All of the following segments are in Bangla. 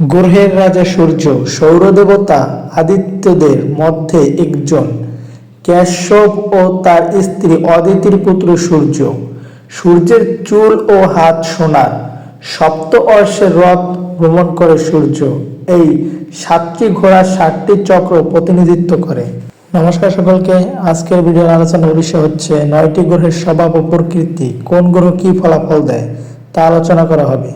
গ্রহের রাজা সূর্য, সৌরদেবতা আদিত্যদের মধ্যে একজন। ক্যাশ্যপ ও তার স্ত্রী অদিতির পুত্র সূর্য। সূর্যের চুল ও হাত সোনার। সপ্ত অর্শের রথ ভ্রমণ করে সূর্য। এই সাতটি ঘোড়া সাতটি চক্র প্রতিনিধিত্ব করে। নমস্কার সকলকে। আজকের ভিডিওর আলোচনার বিষয় হচ্ছে নয়টি গ্রহের স্বভাব ও প্রকৃতি। কোন গ্রহ কি ফলাফল দেয় তা আলোচনা করা হবে।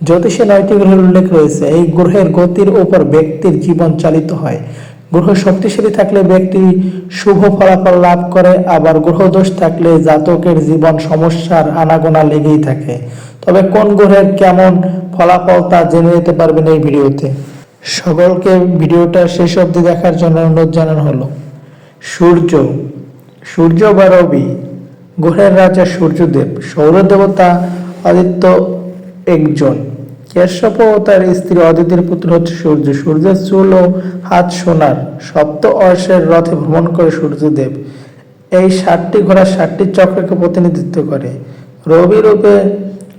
জ্যোতিষে নয়টি গ্রহের উল্লেখ রয়েছে, এই গ্রহের গতির উপর ব্যক্তির জীবন চালিত হয়। গ্রহ শক্তিশালী থাকলে ব্যক্তি শুভ ফলাফল লাভ করে, আবার গ্রহ দোষ থাকলে জাতকের জীবন সমস্যার আনাগোনা লেগেই থাকে। তবে কোন গ্রহের কেমন ফলাফল তা জেনে নিতে পারবেন এই ভিডিওতে। সকলকে ভিডিওটা শেষ অবধি দেখার জন্য অনুরোধ জানানো হলো। সূর্য সূর্য বা রবি, গ্রহের রাজা সূর্যদেব, সৌরদেবতা, আদিত্য একজন। কেশব ও তার স্ত্রী অদিতির পুত্র হচ্ছে সূর্য। সূর্যের চুল ও হাত সোনার। সপ্ত অর্শের রথে ভ্রমণ করে সূর্যদেব এই ষাটটি ঘোড়া ষাটটি চক্রকে প্রতিনিধিত্ব করে। রবি রূপে,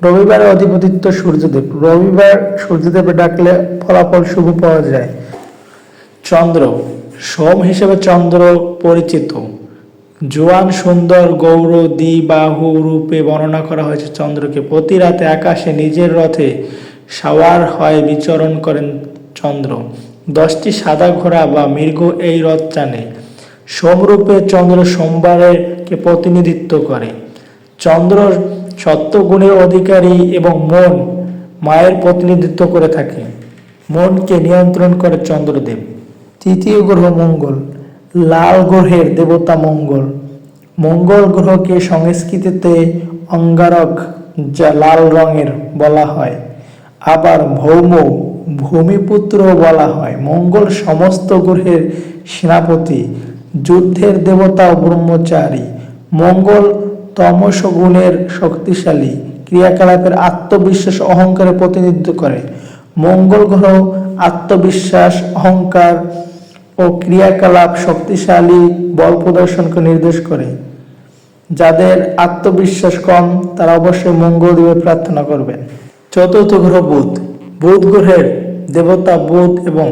রবিবারে অধিপতিত্ব সূর্যদেব। রবিবার সূর্যদেবে ডাকলে ফলাফল শুভ পাওয়া যায়। চন্দ্র। সোম হিসেবে চন্দ্র পরিচিত। জোয়ান সুন্দর গৌর দ্বিবাহু রূপে বর্ণনা করা হয়েছে চন্দ্রকে। প্রতি রাতে আকাশে নিজের রথে সাওয়ার হয় বিচরণ করেন চন্দ্র। দশটি সাদা ঘোড়া বা মৃগ এই রথ টানে। সোমরূপে চন্দ্র সোমবারকে প্রতিনিধিত্ব করে। চন্দ্র সত্যগুণের অধিকারী এবং মন মায়ের প্রতিনিধিত্ব করে থাকে। মনকে নিয়ন্ত্রণ করে চন্দ্রদেব। তৃতীয় গ্রহ মঙ্গল। লাল গ্রহের দেবতা মঙ্গল। মঙ্গল গ্রহকে সংস্কৃতিতে অঙ্গারক, যা লাল রঙের বলা হয়। আবার ভৌম, ভূমিপুত্র বলা হয়। মঙ্গল সমস্ত গ্রহের সেনাপতি, যুদ্ধের দেবতা ব্রহ্মচারী। মঙ্গল তমস গুণের শক্তিশালী, ক্রিয়াকলাপের আত্মবিশ্বাস অহংকারের প্রতিনিধিত্ব করে। মঙ্গল গ্রহ আত্মবিশ্বাস, অহংকার ও ক্রিয়াকলাপ শক্তিশালী বল প্রদর্শনকে নির্দেশ করে। যাদের আত্মবিশ্বাস কম তারা অবশ্যই মঙ্গল দেবে প্রার্থনা করবেন। চতুর্থ গ্রহ বুধ। বুধ গ্রহের দেবতা বুধ এবং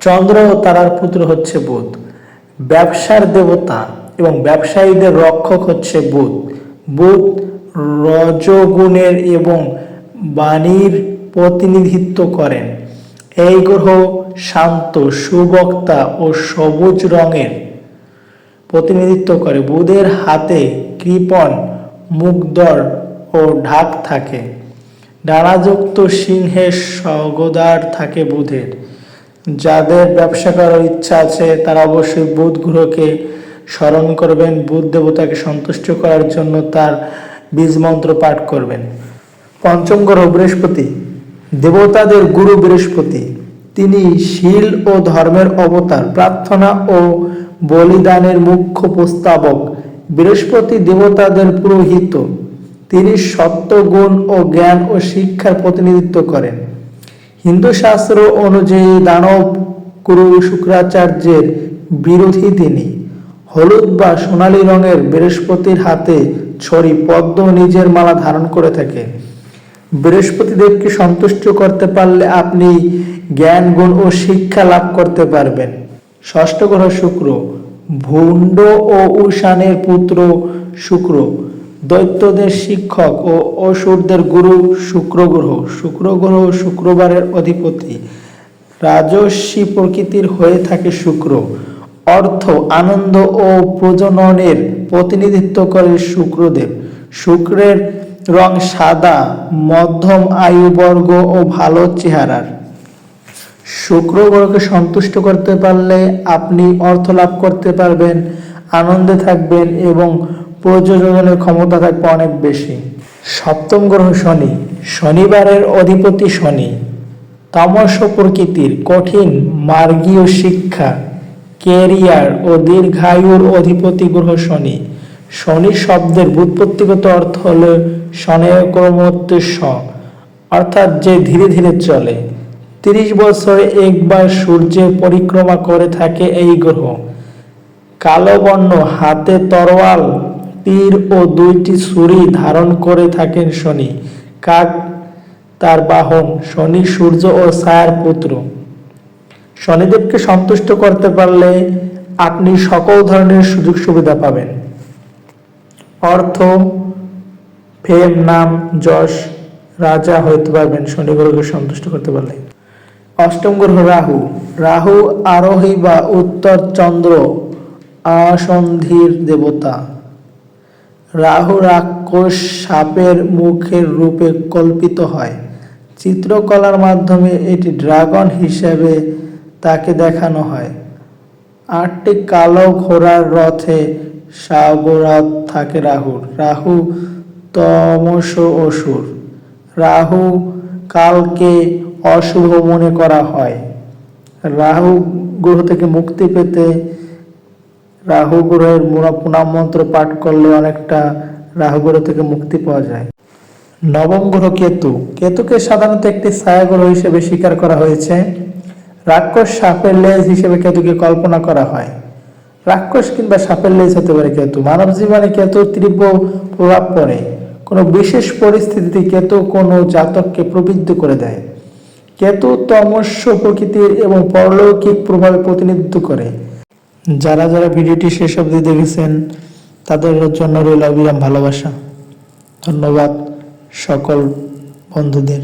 চন্দ্র ও তারার পুত্র হচ্ছে বুধ। ব্যবসার দেবতা এবং ব্যবসায়ীদের রক্ষক হচ্ছে বুধ। বুধ রজগুণের এবং বাণীর প্রতিনিধিত্ব করেন। এই গ্রহ শান্ত, সুবক্তা ও সবুজ রঙের। প্রতিনিধিত্ব করে। বুধের হাতে কৃপণ মুগদর ও ঢাক থাকে। ডানাযুক্ত সিংহের সগদার থাকে বুধের। যাদের ব্যবসা করার ইচ্ছা আছে, তারা অবশ্যই বুধ গ্রহকে স্মরণ করবেন। বুধ দেবতাকে সন্তুষ্ট করার জন্য তার বীজ মন্ত্র পাঠ করবেন। পঞ্চম গ্রহ বৃহস্পতি। দেবতাদের গুরু বৃহস্পতি। তিনি শীল ও ধর্মের অবতার, প্রার্থনা ও বলিদানের মুখ্য প্রস্তাবক। বৃহস্পতি দেবতাদের পুরোহিত। তিনি সত্য গুণ ও জ্ঞান ও শিক্ষার প্রতিনিধিত্ব করেন। হিন্দু শাস্ত্র অনুযায়ী দানব গুরু শুক্রাচার্যের বিরোধী তিনি। হলুদ বা সোনালী রঙের বৃহস্পতির হাতে ছড়ি পদ্ম নিজের মালা ধারণ করে থাকে বৃহস্পতি দেবকে সন্তুষ্ট করতে পারলে আপনি জ্ঞান, গুণ ও শিক্ষা লাভ করতে পারবেন। ষষ্ঠ গ্রহ শুক্র, ভুণ্ড ও উষানের পুত্র শুক্র, দৈত্যদের শিক্ষক ও অসুরদের গুরু শুক্র গ্রহ। শুক্র গ্রহ শুক্রবারের অধিপতি। রাজস্বী প্রকৃতির হয়ে থাকে শুক্র। অর্থ, আনন্দ ও প্রজননের প্রতিনিধিত্ব করে শুক্রদেব। শুক্রের রং সাদা, মধ্যম আয়ুবর্গ ও ভালো চেহারার। শুক্র গ্রহকে সন্তুষ্ট করতে পারলে আপনি অর্থ লাভ করতে পারবেন, আনন্দে থাকবেন এবং প্রযোজনের ক্ষমতা থাকবে অনেক বেশি। সপ্তম গ্রহ শনি, শনিবারের অধিপতি শনি। তামস প্রকৃতির কঠিন মার্গীয় শিক্ষা, কেরিয়ার ও দীর্ঘায়ুর অধিপতি গ্রহ শনি। শনি শব্দের বুৎপত্তিগত অর্থ হল শনয় ক্রমোত্তেষ অর্থাৎ যে ধীরে ধীরে চলে। তিরিশ বছরে একবার সূর্যের পরিক্রমা করে থাকে এই গ্রহ। কালো বর্ণ, হাতে তরোয়াল, তীর ও দুইটি ছুরি ধারণ করে থাকেন শনি। কাক, তার বাহন, শনি, সূর্য ও ছায়ার পুত্র। শনিদেবকে সন্তুষ্ট করতে পারলে আপনি সকল ধরনের সুযোগ সুবিধা পাবেন। অর্থ ফেম নাম, যশ, রাজা হইতে পারবেন। শনি গ্রহকে সন্তুষ্ট করতে পারলে। অষ্টম গ্রহ রাহু। রাহু আরোহী বা উত্তর চন্দ্র আসন্ধির দেবতা। রাহু রাক্ষস সাপের মুখের রূপে কল্পিত হয়। চিত্রকলার মাধ্যমে এটি ড্রাগন হিসেবে তাকে দেখানো হয়। আটটি কালো ঘোড়ার রথে সাগরাত থাকে রাহুর। রাহু তমস অসুর। রাহু কালকে অশুভ মনে করা হয়। রাহু গ্রহ থেকে মুক্তি পেতে রাহু গ্রহের প্রণাম মন্ত্র পাঠ করলে অনেকটা রাহু গ্রহ থেকে মুক্তি পাওয়া যায়। নবম গ্রহ কেতু। কেতুকে সাধারণত একটি ছায়া গ্রহ হিসেবে স্বীকার করা হয়েছে। রাক্ষস সাপের লেজ হিসেবে কেতুকে কল্পনা করা হয়। রাক্ষস কিংবা সাপের লেজ হতে পারে কেতু মানব জীবনে কেতুর তীব্র প্রভাব পড়ে। কোনো বিশেষ পরিস্থিতিতে কেতু কোনো জাতককে প্রবৃদ্ধ করে দেয়। কেতু তমস্য প্রকৃতির এবং পরলৌকিক প্রভাবে প্রতিনিধিত্ব করে। যারা যারা ভিডিওটি শেষ অবধি দেখেছেন, তাদের জন্য রইল অবিরাম ভালোবাসা। ধন্যবাদ সকল বন্ধুদের।